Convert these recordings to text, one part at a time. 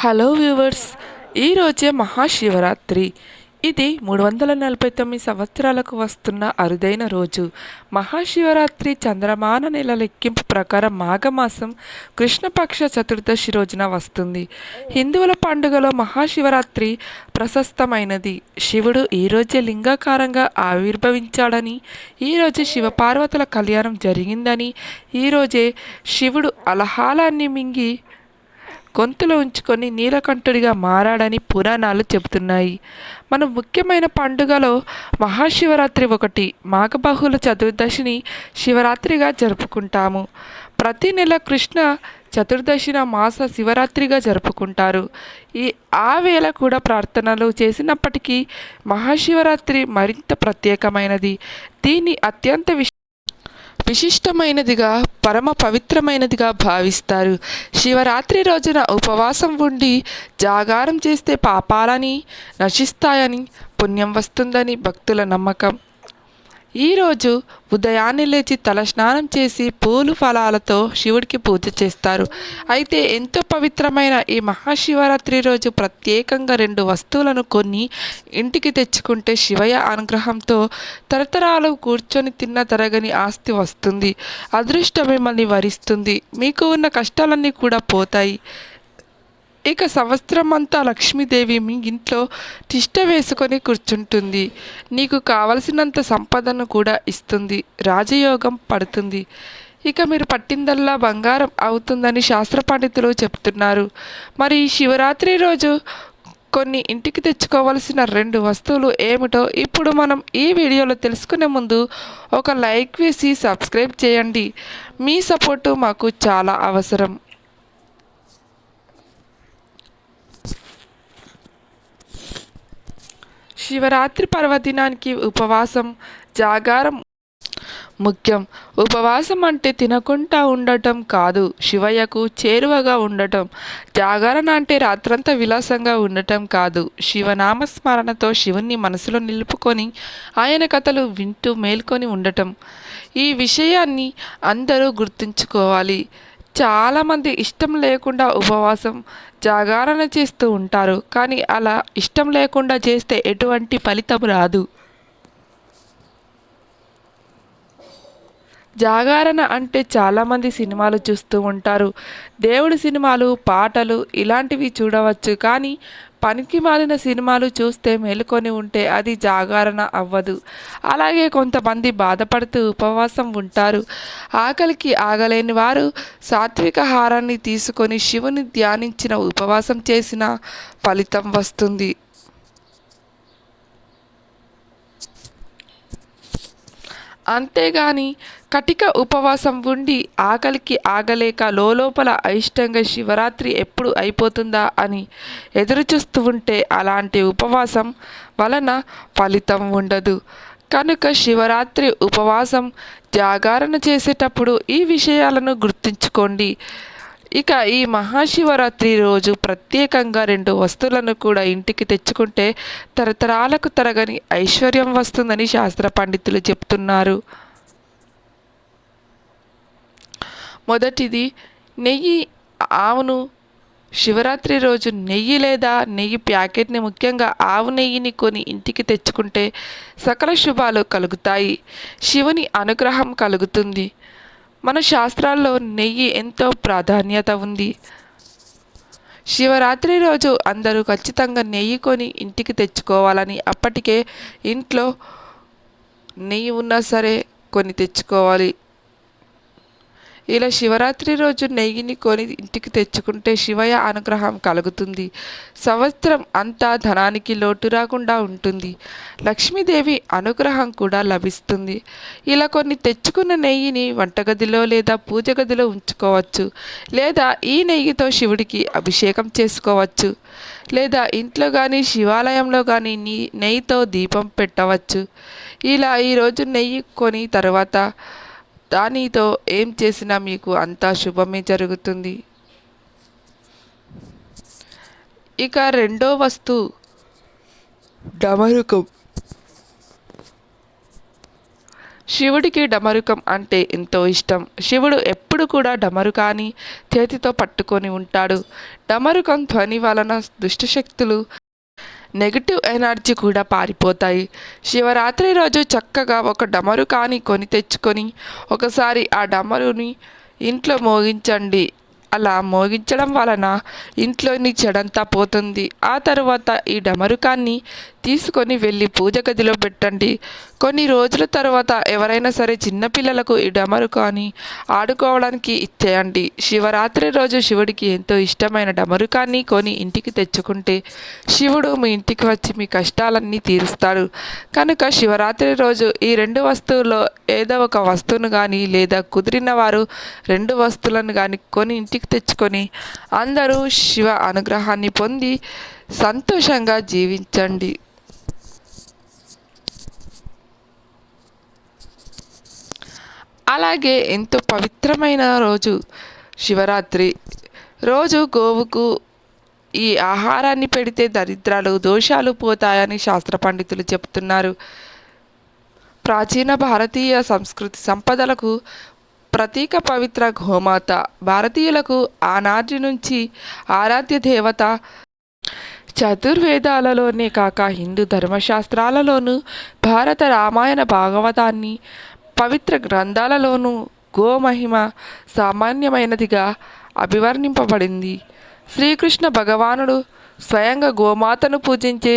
Hello viewers ఈరోజే మహాశివరాత్రి. ఇది మూడు వందల నలభై తొమ్మిది సంవత్సరాలకు వస్తున్న అరుదైన రోజు. మహాశివరాత్రి చంద్రమాన నెల లెక్కింపు ప్రకారం మాఘమాసం కృష్ణపక్ష చతుర్దశి రోజున వస్తుంది. హిందువుల పండుగలో మహాశివరాత్రి ప్రశస్తమైనది. శివుడు ఈరోజే లింగాకారంగా ఆవిర్భవించాడని ఈరోజు శివపార్వతుల కళ్యాణం జరిగిందని ఈరోజే శివుడు అలహాలాన్ని మింగి గొంతులో ఉంచుకొని నీలకంఠుడిగా మారాడని పురాణాలు చెబుతున్నాయి. మన ముఖ్యమైన పండుగలో మహాశివరాత్రి ఒకటి మాఘబహుళ చతుర్దశిని శివరాత్రిగా జరుపుకుంటాము. ప్రతి నెల కృష్ణ చతుర్దశిన మాస శివరాత్రిగా జరుపుకుంటారు. ఈ ఆ వేళ కూడా ప్రార్థనలు చేసినప్పటికీ మహాశివరాత్రి మరింత ప్రత్యేకమైనది. దీన్ని అత్యంత విశ్ విశిష్టమైనదిగా పరమ పవిత్రమైనదిగా భావిస్తారు. శివరాత్రి రోజున ఉపవాసం ఉండి జాగారం చేస్తే పాపాలని నశిస్తాయని పుణ్యం వస్తుందని భక్తుల నమ్మకం. ఈరోజు ఉదయాన్నే లేచి తలస్నానం చేసి పూలు ఫలాలతో శివుడికి పూజ చేస్తారు. అయితే ఎంతో పవిత్రమైన ఈ మహాశివరాత్రి రోజు ప్రత్యేకంగా రెండు వస్తువులను కొన్ని ఇంటికి తెచ్చుకుంటే శివయ్య అనుగ్రహంతో తరతరాలు కూర్చొని తిన్న తరగని ఆస్తి వస్తుంది. అదృష్టం మిమ్మల్ని వరిస్తుంది. మీకు ఉన్న కష్టాలన్నీ కూడా పోతాయి. ఇక సంవత్సరం అంతా లక్ష్మీదేవి మీ ఇంట్లో తిష్ట వేసుకొని కూర్చుంటుంది. నీకు కావలసినంత సంపదను కూడా ఇస్తుంది. రాజయోగం పడుతుంది. ఇక మీరు పట్టిందల్లా బంగారం అవుతుందని శాస్త్ర పండితులు చెప్తున్నారు. మరి శివరాత్రి రోజు కొన్ని ఇంటికి తెచ్చుకోవలసిన రెండు వస్తువులు ఏమిటో ఇప్పుడు మనం ఈ వీడియోలో తెలుసుకునే ముందు ఒక లైక్ వేసి సబ్స్క్రైబ్ చేయండి. మీ సపోర్టు మాకు చాలా అవసరం. శివరాత్రి పర్వదినానికి ఉపవాసం జాగారం ముఖ్యం. ఉపవాసం అంటే తినకుండా ఉండటం కాదు శివయ్యకు చేరువగా ఉండటం. జాగరణ అంటే రాత్రంతా విలాసంగా ఉండటం కాదు. శివనామస్మరణతో శివుణ్ణి మనసులో నిలుపుకొని ఆయన కథలు వింటూ మేల్కొని ఉండటం. ఈ విషయాన్ని అందరూ గుర్తుంచుకోవాలి. చాలామంది ఇష్టం లేకుండా ఉపవాసం జాగరణ చేస్తూ ఉంటారు కానీ అలా ఇష్టం లేకుండా చేస్తే ఎటువంటి ఫలితం రాదు. జాగరణ అంటే చాలామంది సినిమాలు చూస్తూ ఉంటారు. దేవుడి సినిమాలు పాటలు ఇలాంటివి చూడవచ్చు కానీ పనికి మాలిన సినిమాలు చూస్తే మేలుకొని ఉంటే అది జాగరణ అవ్వదు. అలాగే కొంతమంది బాధపడుతూ ఉపవాసం ఉంటారు. ఆకలికి ఆగలేని వారు సాత్విక హారాన్ని తీసుకొని శివుని ధ్యానించిన ఉపవాసం చేసిన ఫలితం వస్తుంది. అంతేగాని కటిక ఉపవాసం ఉండి ఆకలికి ఆగలేక లోపల అయిష్టంగా శివరాత్రి ఎప్పుడు అయిపోతుందా అని ఎదురుచూస్తూ ఉంటే అలాంటి ఉపవాసం వలన ఫలితం ఉండదు. కనుక శివరాత్రి ఉపవాసం జాగరణ చేసేటప్పుడు ఈ విషయాలను గుర్తుంచుకోండి. ఇక ఈ మహాశివరాత్రి రోజు ప్రత్యేకంగా రెండు వస్తువులను కూడా ఇంటికి తెచ్చుకుంటే తరతరాలకు తరగని ఐశ్వర్యం వస్తుందని శాస్త్ర పండితులు చెప్తున్నారు. మొదటిది నెయ్యి ఆవును శివరాత్రి రోజు నెయ్యి లేదా నెయ్యి ప్యాకెట్ని ముఖ్యంగా ఆవు నెయ్యిని కొని ఇంటికి తెచ్చుకుంటే సకల శుభాలు కలుగుతాయి. శివుని అనుగ్రహం కలుగుతుంది. మన శాస్త్రాల్లో నెయ్యి ఎంతో ప్రాధాన్యత ఉంది. శివరాత్రి రోజు అందరూ ఖచ్చితంగా నెయ్యి కొని ఇంటికి తెచ్చుకోవాలని అప్పటికే ఇంట్లో నెయ్యి ఉన్నా సరే కొని తెచ్చుకోవాలి. ఇలా శివరాత్రి రోజు నెయ్యిని కొని ఇంటికి తెచ్చుకుంటే శివయ అనుగ్రహం కలుగుతుంది. సంవత్సరం అంతా ధనానికి లోటు రాకుండా ఉంటుంది. లక్ష్మీదేవి అనుగ్రహం కూడా లభిస్తుంది. ఇలా కొన్ని తెచ్చుకున్న నెయ్యిని వంటగదిలో లేదా పూజ గదిలో ఉంచుకోవచ్చు. లేదా ఈ నెయ్యితో శివుడికి అభిషేకం చేసుకోవచ్చు. లేదా ఇంట్లో కానీ శివాలయంలో కానీ నీ నెయ్యితో దీపం పెట్టవచ్చు. ఇలా ఈరోజు నెయ్యి కొని తర్వాత దానితో ఏం చేసినా మీకు అంతా శుభమే జరుగుతుంది. ఇక రెండో వస్తువు డమరుకం. శివుడికి డమరుకం అంటే ఎంతో ఇష్టం. శివుడు ఎప్పుడు కూడా డమరుకాని చేతితో పట్టుకొని ఉంటాడు. డమరుకం ధ్వని వలన దుష్టశక్తులు నెగిటివ్ ఎనర్జీ కూడా పారిపోతాయి. శివరాత్రి రోజు చక్కగా ఒక డమరు కానీ కొని తెచ్చుకొని ఒకసారి ఆ డమరుని ఇంట్లో మోగించండి. అలా మోగించడం వలన ఇంట్లోని చెడంతా పోతుంది. ఆ తరువాత ఈ డమరుకాన్ని తీసుకొని వెళ్ళి పూజ గదిలో పెట్టండి. కొన్ని రోజుల తర్వాత ఎవరైనా సరే చిన్నపిల్లలకు ఈ డమరుకాన్ని ఆడుకోవడానికి ఇచ్చేయండి. శివరాత్రి రోజు శివుడికి ఎంతో ఇష్టమైన డమరుకాన్ని కొని ఇంటికి తెచ్చుకుంటే శివుడు మీ ఇంటికి వచ్చి మీ కష్టాలన్నీ తీరుస్తాడు. కనుక శివరాత్రి రోజు ఈ రెండు వస్తువుల్లో ఏదో ఒక వస్తువును కానీ లేదా కుదిరిన వారు రెండు వస్తువులను కానీ కొని ఇంటికి తెచ్చుకొని అందరూ శివ అనుగ్రహాన్ని పొంది సంతోషంగా జీవించండి. అలాగే ఎంతో పవిత్రమైన రోజు శివరాత్రి. రోజు గోవుకు ఈ ఆహారాన్ని పెడితే దరిద్రాలు దోషాలు పోతాయని శాస్త్ర పండితులు చెప్తున్నారు. ప్రాచీన భారతీయ సంస్కృతి సంపదలకు ప్రతీక పవిత్ర గోమాత. భారతీయులకు ఆనాటి నుంచి ఆరాధ్య దేవత చతుర్వేదాలలోనే కాక హిందూ ధర్మశాస్త్రాలలోనూ భారత రామాయణ భాగవతాన్ని పవిత్ర గ్రంథాలలోనూ గోమహిమ సామాన్యమైనదిగా అభివర్ణింపబడింది. శ్రీకృష్ణ భగవానుడు స్వయంగా గోమాతను పూజించి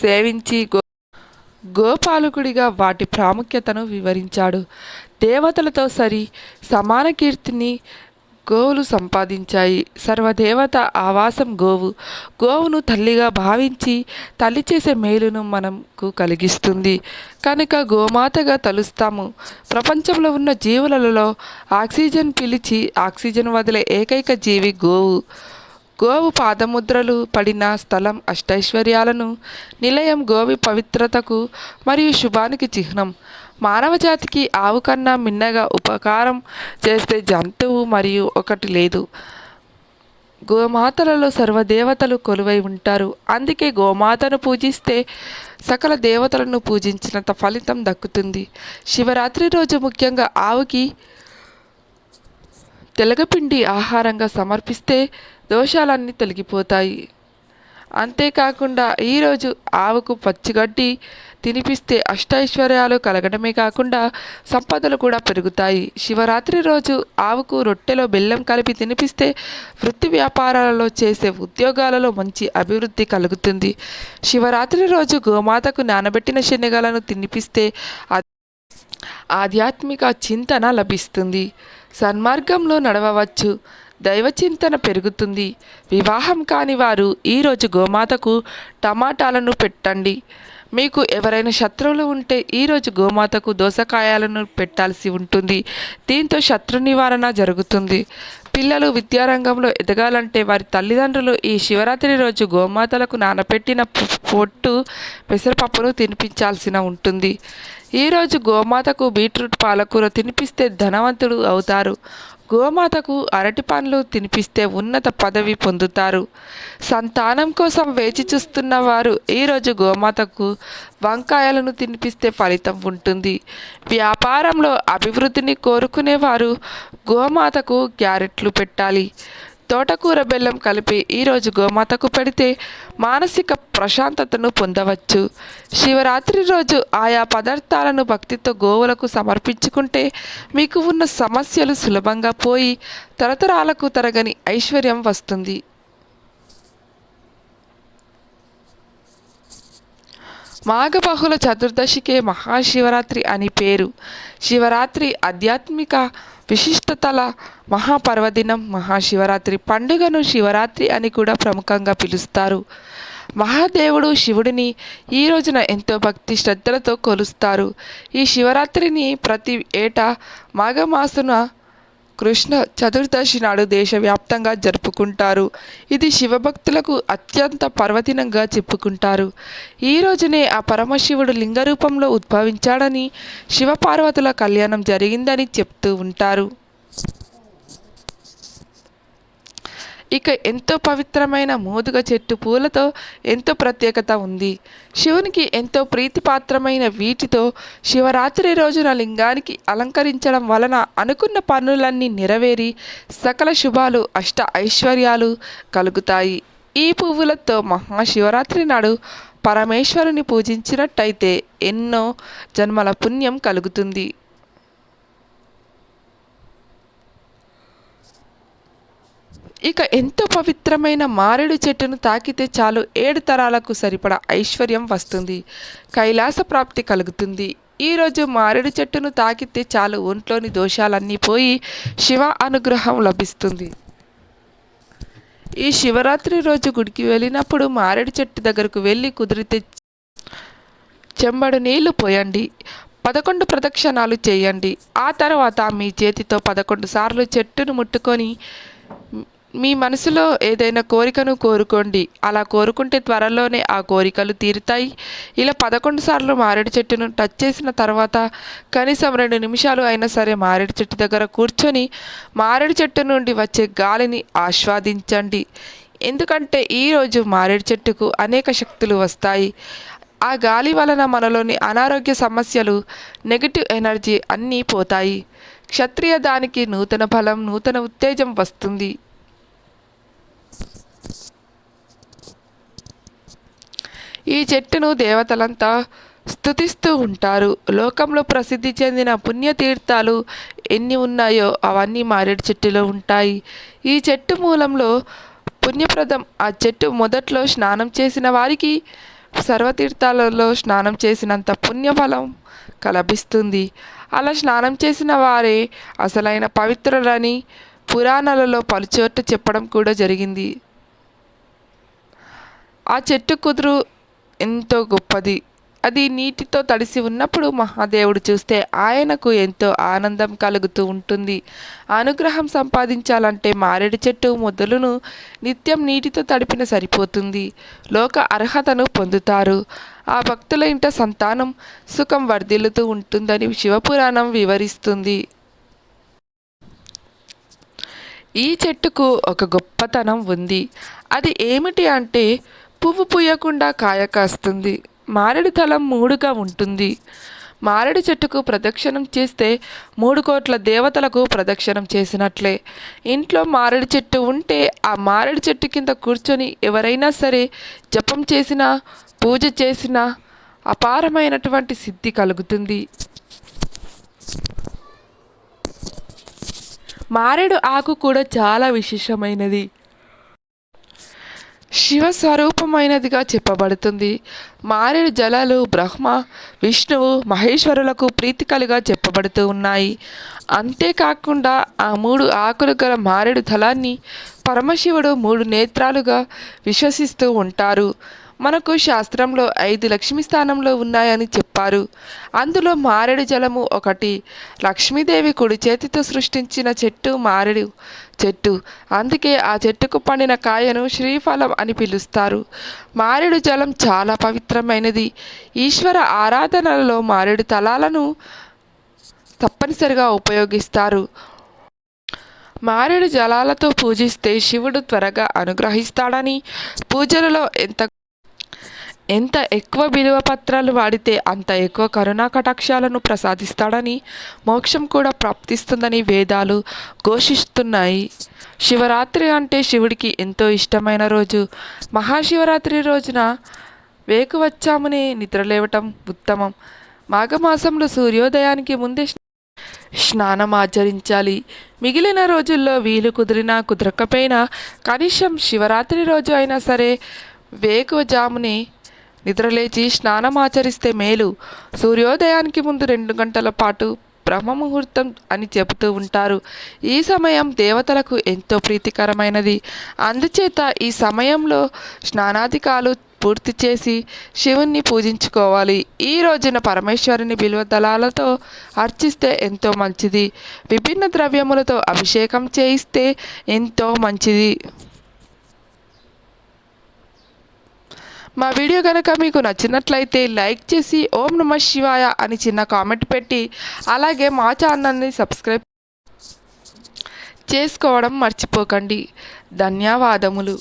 సేవించి గో గోపాలకుడిగా వాటి ప్రాముఖ్యతను వివరించాడు. దేవతలతో సరి సమాన కీర్తిని గోవులు సంపాదించాయి. సర్వదేవత ఆవాసం గోవు. గోవును తల్లిగా భావించి తల్లి చేసే మేలును మనకు కలిగిస్తుంది. కనుక గోమాతగా తలుస్తాము. ప్రపంచంలో ఉన్న జీవులలో ఆక్సిజన్ పిలిచి ఆక్సిజన్ వదిలే ఏకైక జీవి గోవు. గోవు పాదముద్రలు పడిన స్థలం అష్టైశ్వర్యాలను నిలయం గోవి పవిత్రతకు మరియు శుభానికి చిహ్నం. మానవ జాతికి ఆవు కన్నా మిన్నగా ఉపకారం చేస్తే జంతువు మరియు ఒకటి లేదు. గోమాతలలో సర్వదేవతలు కొలువై ఉంటారు. అందుకే గోమాతను పూజిస్తే సకల దేవతలను పూజించినంత ఫలితం దక్కుతుంది. శివరాత్రి రోజు ముఖ్యంగా ఆవుకి తెలగపిండి ఆహారంగా సమర్పిస్తే దోషాలన్నీ తొలగిపోతాయి. అంతేకాకుండా ఈరోజు ఆవుకు పచ్చిగడ్డి తినిపిస్తే అష్టైశ్వర్యాలు కలగడమే కాకుండా సంపదలు కూడా పెరుగుతాయి. శివరాత్రి రోజు ఆవుకు రొట్టెలో బెల్లం కలిపి తినిపిస్తే వృత్తి వ్యాపారాలలో చేసే ఉద్యోగాలలో మంచి అభివృద్ధి కలుగుతుంది. శివరాత్రి రోజు గోమాతకు నానబెట్టిన శనగలను తినిపిస్తే ఆధ్యాత్మిక చింతన లభిస్తుంది. సన్మార్గంలో నడవవచ్చు. దైవచింతన పెరుగుతుంది. వివాహం కాని వారు ఈరోజు గోమాతకు టమాటాలను పెట్టండి. మీకు ఎవరైనా శత్రువులు ఉంటే ఈరోజు గోమాతకు దోసకాయలను పెట్టాల్సి ఉంటుంది. దీంతో శత్రు నివారణ జరుగుతుంది. పిల్లలు విద్యారంగంలో ఎదగాలంటే వారి తల్లిదండ్రులు ఈ శివరాత్రి రోజు గోమాతలకు నానబెట్టిన పొట్టు పెసరపప్పును తినిపించాల్సిన ఉంటుంది. ఈరోజు గోమాతకు బీట్రూట్ పాలకూర తినిపిస్తే ధనవంతుడు అవుతారు. గోమాతకు అరటి పండ్లు తినిపిస్తే ఉన్నత పదవి పొందుతారు. సంతానం కోసం వేచి చూస్తున్న వారు ఈరోజు గోమాతకు వంకాయలను తినిపిస్తే ఫలితం ఉంటుంది. వ్యాపారంలో అభివృద్ధిని కోరుకునేవారు గోమాతకు క్యారెట్లు పెట్టాలి. తోటకూర బెల్లం కలిపి ఈరోజు గోమాతకు పెడితే మానసిక ప్రశాంతతను పొందవచ్చు. శివరాత్రి రోజు ఆయా పదార్థాలను భక్తితో గోవులకు సమర్పించుకుంటే మీకు ఉన్న సమస్యలు సులభంగా పోయి తరతరాలకు తరగని ఐశ్వర్యం వస్తుంది. మాఘబహుళ చతుర్దశికే మహాశివరాత్రి అని పేరు. శివరాత్రి ఆధ్యాత్మిక విశిష్టతల మహాపర్వదినం. మహాశివరాత్రి పండుగను శివరాత్రి అని కూడా ప్రముఖంగా పిలుస్తారు. మహాదేవుడు శివుడిని ఈ రోజున ఎంతో భక్తి శ్రద్ధలతో కొలుస్తారు. ఈ శివరాత్రిని ప్రతి ఏటా మాఘమాసున కృష్ణ చతుర్దశి నాడు దేశవ్యాప్తంగా జరుపుకుంటారు. ఇది శివభక్తులకు అత్యంత పర్వదినంగా చెప్పుకుంటారు. ఈ రోజునే ఆ పరమశివుడు లింగ రూపంలో ఉద్భవించాడని శివపార్వతుల కళ్యాణం జరిగిందని చెప్తూ ఉంటారు. ఇక ఎంతో పవిత్రమైన మోదుగ చెట్టు పూలతో ఎంతో ప్రత్యేకత ఉంది. శివునికి ఎంతో ప్రీతిపాత్రమైన వీటితో శివరాత్రి రోజున లింగానికి అలంకరించడం వలన అనుకున్న పనులన్నీ నెరవేరి సకల శుభాలు అష్ట ఐశ్వర్యాలు కలుగుతాయి. ఈ పువ్వులతో మహాశివరాత్రి నాడు పరమేశ్వరుని పూజించినట్టయితే ఎన్నో జన్మల పుణ్యం కలుగుతుంది. ఇక ఎంతో పవిత్రమైన మారేడు చెట్టును తాకితే చాలు ఏడు తరాలకు సరిపడా ఐశ్వర్యం వస్తుంది. కైలాస ప్రాప్తి కలుగుతుంది. ఈరోజు మారేడు చెట్టును తాకితే చాలు ఒంట్లోని దోషాలన్నీ పోయి శివ అనుగ్రహం లభిస్తుంది. ఈ శివరాత్రి రోజు గుడికి వెళ్ళినప్పుడు మారేడు చెట్టు దగ్గరకు వెళ్ళి కుదిరితే చెంబడు నీళ్ళు పోయండి. పదకొండు ప్రదక్షిణాలు చేయండి. ఆ తర్వాత మీ చేతితో పదకొండు సార్లు చెట్టును ముట్టుకొని మీ మనసులో ఏదైనా కోరికను కోరుకోండి. అలా కోరుకుంటే త్వరలోనే ఆ కోరికలు తీరుతాయి. ఇలా పదకొండు సార్లు మారేడు చెట్టును టచ్ చేసిన తర్వాత కనీసం రెండు నిమిషాలు అయినా సరే మారేడు చెట్టు దగ్గర కూర్చొని మారేడు చెట్టు నుండి వచ్చే గాలిని ఆస్వాదించండి. ఎందుకంటే ఈరోజు మారేడు చెట్టుకు అనేక శక్తులు వస్తాయి. ఆ గాలి వలన మనలోని అనారోగ్య సమస్యలు నెగిటివ్ ఎనర్జీ అన్నీ పోతాయి. క్షత్రియ దానికి నూతన బలం నూతన ఉత్తేజం వస్తుంది. ఈ చెట్టును దేవతలంతా స్థుతిస్తూ ఉంటారు. లోకంలో ప్రసిద్ధి చెందిన పుణ్యతీర్థాలు ఎన్ని ఉన్నాయో అవన్నీ మారేడు చెట్టులో ఉంటాయి. ఈ చెట్టు మూలంలో పుణ్యప్రదం ఆ చెట్టు మొదట్లో స్నానం చేసిన వారికి సర్వతీర్థాలలో స్నానం చేసినంత పుణ్యఫలం కలభిస్తుంది. అలా స్నానం చేసిన వారే అసలైన పవిత్రులని పురాణాలలో పలుచోట్ల చెప్పడం కూడా జరిగింది. ఆ చెట్టు కుదురు ఎంతో గొప్పది. అది నీటితో తడిసి ఉన్నప్పుడు మహాదేవుడు చూస్తే ఆయనకు ఎంతో ఆనందం కలుగుతూ ఉంటుంది. అనుగ్రహం సంపాదించాలంటే మారేడు చెట్టు మొదలును నిత్యం నీటితో తడిపిన సరిపోతుంది. లోక అర్హతను పొందుతారు. ఆ భక్తుల ఇంట సంతానం సుఖం వర్ధిల్లుతూ ఉంటుందని శివపురాణం వివరిస్తుంది. ఈ చెట్టుకు ఒక గొప్పతనం ఉంది. అది ఏమిటి అంటే పువ్వు పూయకుండా కాయ కాస్తుంది. మారేడు తలం మూడుగా ఉంటుంది. మారేడు చెట్టుకు ప్రదక్షిణం చేస్తే మూడు కోట్ల దేవతలకు ప్రదక్షిణం చేసినట్లే. ఇంట్లో మారేడు చెట్టు ఉంటే ఆ మారేడు చెట్టు కింద కూర్చొని ఎవరైనా సరే జపం చేసినా పూజ చేసినా అపారమైనటువంటి సిద్ధి కలుగుతుంది. మారేడు ఆకు కూడా చాలా విశేషమైనది. శివ స్వరూపమైనదిగా చెప్పబడుతుంది. మారేడు జలాలు బ్రహ్మ విష్ణువు మహేశ్వరులకు ప్రీతికలుగా చెప్పబడుతూ ఉన్నాయి. అంతేకాకుండా ఆ మూడు ఆకులు గల మారేడు దళాన్ని పరమశివుడు మూడు నేత్రాలుగా విశ్వసిస్తూ ఉంటారు. మనకు శాస్త్రంలో ఐదు లక్ష్మీ స్థానంలో ఉన్నాయని చెప్పారు. అందులో మారేడు జలము ఒకటి. లక్ష్మీదేవి కుడి చేతితో సృష్టించిన చెట్టు మారేడు చెట్టు. అందుకే ఆ చెట్టుకు పండిన కాయను శ్రీఫలం అని పిలుస్తారు. మారేడు జలం చాలా పవిత్రమైనది. ఈశ్వర ఆరాధనలలో మారేడు తలాలను తప్పనిసరిగా ఉపయోగిస్తారు. మారేడు జలాలతో పూజిస్తే శివుడు త్వరగా అనుగ్రహిస్తాడని పూజలలో ఎంత ఎంత ఎక్కువ విలువ పత్రాలు వాడితే అంత ఎక్కువ కరుణా కటాక్షాలను ప్రసాదిస్తాడని మోక్షం కూడా ప్రాప్తిస్తుందని వేదాలు ఘోషిస్తున్నాయి. శివరాత్రి అంటే శివుడికి ఎంతో ఇష్టమైన రోజు. మహాశివరాత్రి రోజున వేకువచ్చామునే నిద్రలేవటం ఉత్తమం. మాఘమాసంలో సూర్యోదయానికి ముందే స్నానం ఆచరించాలి. మిగిలిన రోజుల్లో వీలు కుదిరినా కుదరకపోయినా కనీసం శివరాత్రి రోజు అయినా సరే వేకువజామునే నిద్రలేచి స్నానం ఆచరిస్తే మేలు. సూర్యోదయానికి ముందు రెండు గంటల పాటు బ్రహ్మముహూర్తం అని చెబుతూ ఉంటారు. ఈ సమయం దేవతలకు ఎంతో ప్రీతికరమైనది. అందుచేత ఈ సమయంలో స్నానాధికాలు పూర్తి చేసి శివుణ్ణి పూజించుకోవాలి. ఈ రోజున పరమేశ్వరుని బిల్వ దళాలతో అర్చిస్తే ఎంతో మంచిది. విభిన్న ద్రవ్యములతో అభిషేకం చేయిస్తే ఎంతో మంచిది. మా వీడియో కనుక మీకు నచ్చినట్లయితే లైక్ చేసి ఓం నమ శివాయ అని చిన్న కామెంట్ పెట్టి అలాగే మా ఛానల్ని సబ్స్క్రైబ్ చేసుకోవడం మర్చిపోకండి. ధన్యవాదములు.